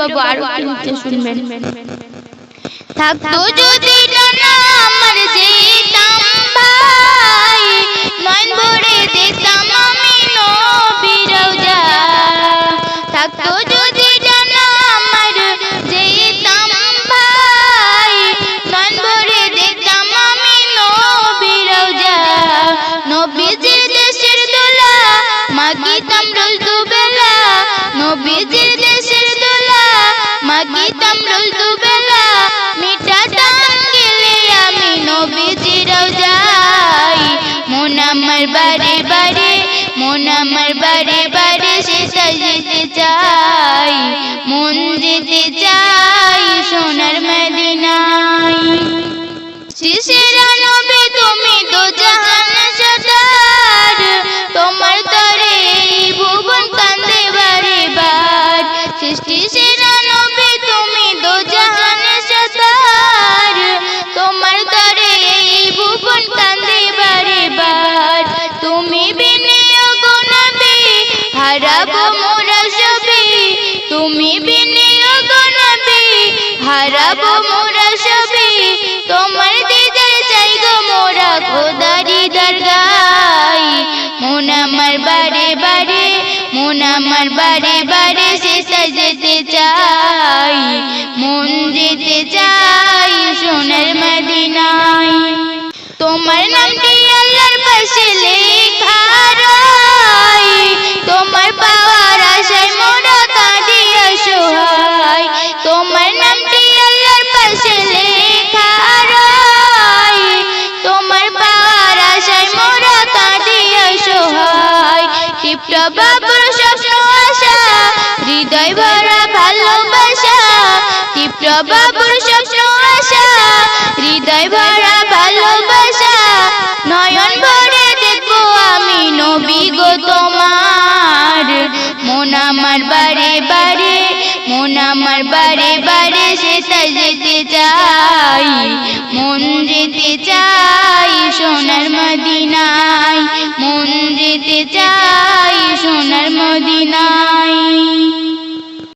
বাবু আরও কিনতে শুনবেন। থাকতো যদি ডানা আমার যেতাম ভাই নয়ন ভরে দেখতাম আমি নবীর থাকতো যদি ডানা আমার যেতাম ভাই নয়ন ভরে দেখতাম আমি নবীর রওজা নবীজির দেশের দোলা মাগিতাম রোজ দুবেলা। নবীজির আমার বারে বারে মন আমার বাড়ি বারে সেটা যেতে চাই, মন যেতে চাই সোনার মদিনায়। শিশিরা নবে তুমি তো জাহান সদার বারে বারে মন আমার বারে বারে। টিপট বাবুর স্বপ্ন আশা, হৃদয় ভরা ভালোবাসা। টিপট বাবুর স্বপ্ন হৃদয় ভরা ভালোবাসা। নয়ন ভরে দেখব আমি নবী গো তোমার। মন আমার বারে বারে, মন আমার বারে বারে সে যেতে চাই। মন যেতে চাই সোনার মদিনায়, মন যেতে চাই